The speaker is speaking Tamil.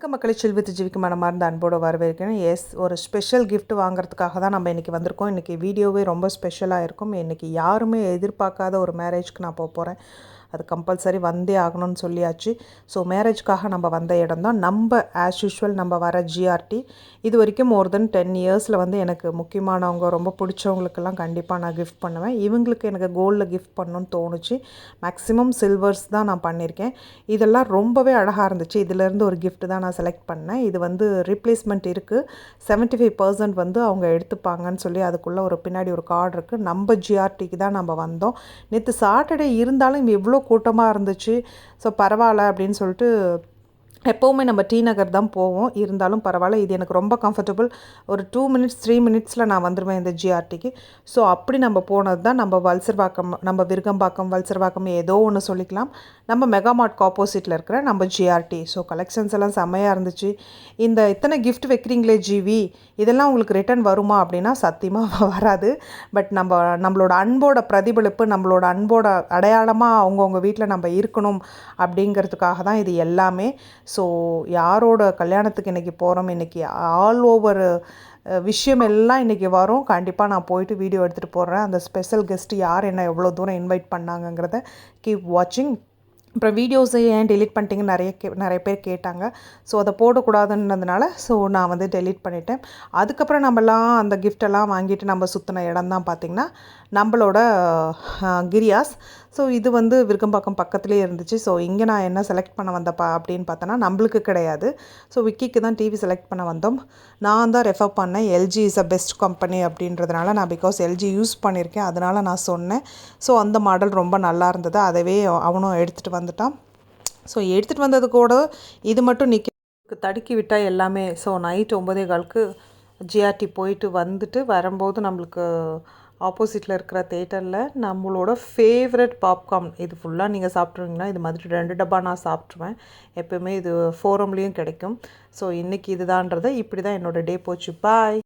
வணக்கம் மக்களை செல்வித்து ஜீவிக்கு மனமார்ந்த அன்போடு வரவேற்கிறேன். எஸ் ஒரு ஸ்பெஷல் கிஃப்ட் வாங்குறதுக்காக தான் நம்ம இன்றைக்கி வந்திருக்கோம். இன்றைக்கி வீடியோவே ரொம்ப ஸ்பெஷலாக இருக்கும். இன்றைக்கி யாருமே எதிர்பார்க்காத ஒரு மேரேஜ்க்கு நான் போக போகிறேன் அது கம்பல்சரி வந்தே ஆகணும்னு சொல்லியாச்சு. ஸோ மேரேஜ்க்காக நம்ம வந்த இடம் தான் நம்ம ஆஸ் யூஷுவல் நம்ம வர ஜிஆர்டி இது வரைக்கும் மோர் தென் டென் இயர்ஸில் வந்து எனக்கு முக்கியமானவங்க ரொம்ப பிடிச்சவங்களுக்கெல்லாம் கண்டிப்பாக நான் கிஃப்ட் பண்ணுவேன். இவங்களுக்கு எனக்கு கோல்டில் கிஃப்ட் பண்ணணும்னு தோணுச்சு. மேக்ஸிமம் சில்வர்ஸ் தான் நான் பண்ணியிருக்கேன் இதெல்லாம் ரொம்பவே அழகாக இருந்துச்சு. இதிலேருந்து ஒரு கிஃப்ட் தான் நான் செலக்ட் பண்ணேன். இது வந்து ரீப்ளேஸ்மெண்ட் இருக்குது செவன்ட்டி ஃபைவ் பர்சன்ட் வந்து அவங்க எடுத்துப்பாங்கன்னு சொல்லி அதுக்குள்ளே ஒரு பின்னாடி ஒரு கார்டு இருக்குது நம்ம ஜிஆர்டிக்கு தான் நம்ம வந்தோம். நேற்று சாட்டர்டே இருந்தாலும் இவ்வளோ கூட்டமாக இருந்துச்சு. ஸோ பரவாயில்ல அப்படின்னு சொல்லிட்டு எப்போவுமே நம்ம டி நகர் தான் போவோம். இருந்தாலும் பரவாயில்ல இது எனக்கு ரொம்ப கம்ஃபர்டபுள் ஒரு டூ மினிட்ஸ் த்ரீ மினிட்ஸில் நான் வந்துடுவேன் இந்த ஜிஆர்டிக்கு ஸோ அப்படி நம்ம போனது தான் நம்ம வல்சர்வாக்கம் நம்ம விருகம்பாக்கம் வல்சர்வாக்கம் ஏதோ ஒன்று சொல்லிக்கலாம். நம்ம மெகாமார்ட்க்கு ஆப்போசிட்டில் இருக்கிற நம்ம ஜிஆர்டி ஸோ கலெக்ஷன்ஸ் எல்லாம் செம்மையாக இருந்துச்சு. இந்த இத்தனை கிஃப்ட் வைக்கிறீங்களே ஜிவி இதெல்லாம் உங்களுக்கு ரிட்டர்ன் வருமா அப்படின்னா சத்தியமாக வராது. பட் நம்ம நம்மளோட அன்போட பிரதிபலிப்பு நம்மளோட அன்போட அடையாளமாக அவங்கவுங்க வீட்டில் நம்ம இருக்கணும் அப்படிங்கிறதுக்காக தான் இது எல்லாமே. ஸோ யாரோட கல்யாணத்துக்கு இன்றைக்கி போகிறோம் இன்றைக்கி ஆல் ஓவர் விஷயம் எல்லாம் இன்றைக்கி வரும். கண்டிப்பாக நான் போயிட்டு வீடியோ எடுத்துகிட்டு போடுறேன் அந்த ஸ்பெஷல் கெஸ்ட்டு யார் என்ன எவ்வளோ தூரம் இன்வைட் பண்ணாங்கங்கிறத கீப் வாட்சிங் அப்புறம் வீடியோஸை ஏன் டெலீட் பண்ணிட்டீங்கன்னு நிறைய கே நிறைய பேர் கேட்டாங்க. ஸோ அதை போடக்கூடாதுன்றதுனால ஸோ நான் வந்து டெலீட் பண்ணிட்டேன். அதுக்கப்புறம் நம்மலாம் அந்த கிஃப்டெல்லாம் வாங்கிட்டு நம்ம சுற்றின இடம் தான் பார்த்திங்கன்னா நம்மளோட கிரியாஸ். ஸோ இது வந்து விருகம்பாக்கம் பக்கத்துலேயே இருந்துச்சு. ஸோ இங்கே நான் என்ன செலக்ட் பண்ண வந்தப்பா அப்படின்னு பார்த்தோன்னா நம்மளுக்கு கிடையாது. ஸோ விக்கிக்கு தான் டிவி செலக்ட் பண்ண வந்தோம். நான் தான் ரெஃபர் பண்ணேன். LG is a best company அப்படின்றதுனால நான் பிகாஸ் எல்ஜி யூஸ் பண்ணியிருக்கேன். அதனால் நான் சொன்னேன். ஸோ அந்த மாடல் ரொம்ப நல்லா இருந்தது. அதவே அவனும் எடுத்துகிட்டு வந்துட்டான். ஸோ எடுத்துகிட்டு வந்தது கூட இது மட்டும் நிற்க தடுக்கி விட்டால் எல்லாமே. ஸோ நைட் ஒம்பதே காலுக்கு ஜிஆர்டி போயிட்டு வந்துட்டு வரும்போது நம்மளுக்கு ஆப்போசிட்டில் இருக்கிற தேட்டரில் நம்மளோட ஃபேவரட் பாப்கார்ன் இது ஃபுல்லாக நீங்கள் சாப்பிட்ருவீங்கன்னா இது மாதிரி ரெண்டு டப்பா நான் சாப்பிட்ருவேன் எப்போயுமே இது ஃபோரம்லேயும் கிடைக்கும். ஸோ இன்றைக்கி இதுதான்றதை இப்படி தான் என்னோடய டே போச்சு. பாய்